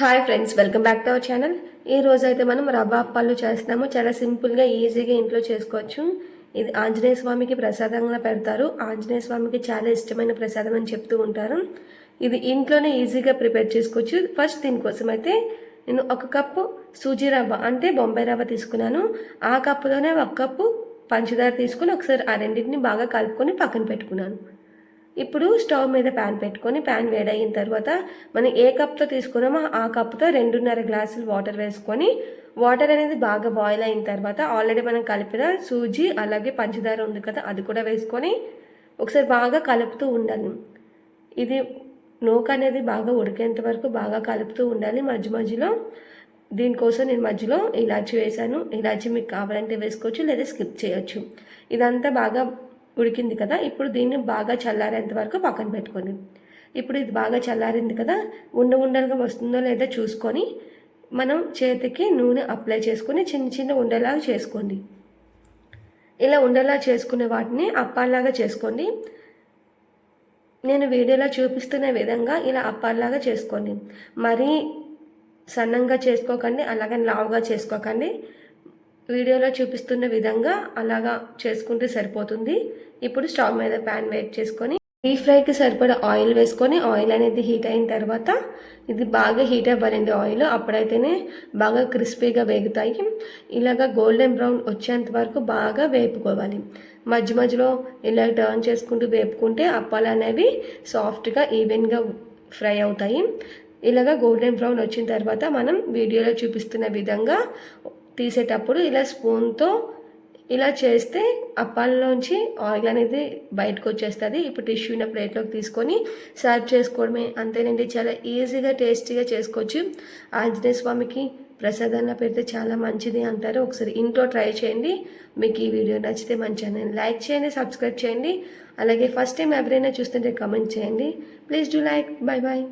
Hi friends welcome back to our channel ఈ రోజు అయితే మనం రవ్వ అప్పాలు చేస్తాము. చాలా సింపుల్గా ఈజీగా ఇంట్లో చేసుకోవచ్చు. ఇది ఆంజనేయ స్వామికి ప్రసాదంగా పెడతారు. ఆంజనేయ స్వామికి చాలా ఇష్టమైన ప్రసాదం అని చెప్తూ ఉంటారు. ఇది ఇంట్లోనే ఈజీగా ప్రిపేర్ చేసుకోవచ్చు. ఫస్ట్ దీనికోసం అయితే నేను ఒక కప్పు సూజీ రవ్వ అంటే బొంబాయి రవ్వ తీసుకున్నాను. ఆ కప్పులోనే ఒక కప్పు పంచదార తీసుకుని ఒకసారి ఆ రెండింటిని బాగా కలుపుకొని పక్కన పెట్టుకున్నాను. ఇప్పుడు స్టవ్ మీద ప్యాన్ పెట్టుకొని ప్యాన్ వేడయిన తర్వాత మనం ఏ కప్తో తీసుకున్నామో ఆ కప్తో రెండున్నర గ్లాసులు వాటర్ వేసుకొని వాటర్ అనేది బాగా బాయిల్ అయిన తర్వాత ఆల్రెడీ మనం కలిపిన సూజీ అలాగే పంచదార ఉంది కదా అది కూడా వేసుకొని ఒకసారి బాగా కలుపుతూ ఉండాలి. ఇది నూక అనేది బాగా ఉడికేంత వరకు బాగా కలుపుతూ ఉండాలి మధ్య మధ్యలో. దీనికోసం నేను మధ్యలో ఇలాచి వేసాను ఇలాచి మీకు కావాలంటే వేసుకోవచ్చు లేదా స్కిప్ చేయొచ్చు. ఇదంతా బాగా ఉడికింది కదా ఇప్పుడు దీన్ని బాగా చల్లారేంత వరకు పక్కన పెట్టుకోండి. ఇప్పుడు ఇది బాగా చల్లారింది కదా ఉండ ఉండలుగా వస్తుందో లేదో చూసుకొని మనం చేతికి నూనె అప్లై చేసుకొని చిన్న చిన్న ఉండేలాగా చేసుకోండి. ఇలా ఉండేలా చేసుకునే వాటిని అప్పాల్లాగా చేసుకోండి. నేను వీడియోలో చూపిస్తున్న విధంగా ఇలా అప్పాల్లాగా చేసుకోండి. మరీ సన్నంగా చేసుకోకండి అలాగే లావుగా చేసుకోకండి. వీడియోలో చూపిస్తున్న విధంగా అలాగా చేసుకుంటే సరిపోతుంది. ఇప్పుడు స్టవ్ మీద ప్యాన్ వేట్ చేసుకొని డీప్ ఫ్రైకి సరిపడా ఆయిల్ వేసుకొని ఆయిల్ అనేది హీట్ అయిన తర్వాత ఇది బాగా హీట్ అవ్వాలండి ఆయిల్. అప్పుడైతేనే బాగా క్రిస్పీగా వేగుతాయి. ఇలాగా గోల్డెన్ బ్రౌన్ వచ్చేంత వరకు బాగా వేపుకోవాలి. మధ్య మధ్యలో ఇలా టర్న్ చేసుకుంటూ వేపుకుంటే అప్పాలు అనేవి సాఫ్ట్గా ఈవెన్గా ఫ్రై అవుతాయి. ఇలాగా గోల్డెన్ బ్రౌన్ వచ్చిన తర్వాత మనం వీడియోలో చూపిస్తున్న విధంగా తీసేటప్పుడు ఇలా స్పూన్తో ఇలా చేస్తే అప్పాల్లోంచి ఆయిల్ అనేది బయటకు వచ్చేస్తుంది. ఇప్పుడు టిష్యూని ప్లేట్లోకి తీసుకొని సర్వ్ చేసుకోవడమే అంతేనండి. చాలా ఈజీగా టేస్టీగా చేసుకోవచ్చు. ఆంజనేయ స్వామికి ప్రసాదంలో పెడితే చాలా మంచిది అంటారు. ఒకసారి ఇంట్లో ట్రై చేయండి. మీకు ఈ వీడియో నచ్చితే మంచి ఛానల్ లైక్ చేయండి సబ్స్క్రైబ్ చేయండి. అలాగే ఫస్ట్ టైం ఎవరైనా చూస్తుంటే కమెంట్ చేయండి. Please do like. Bye bye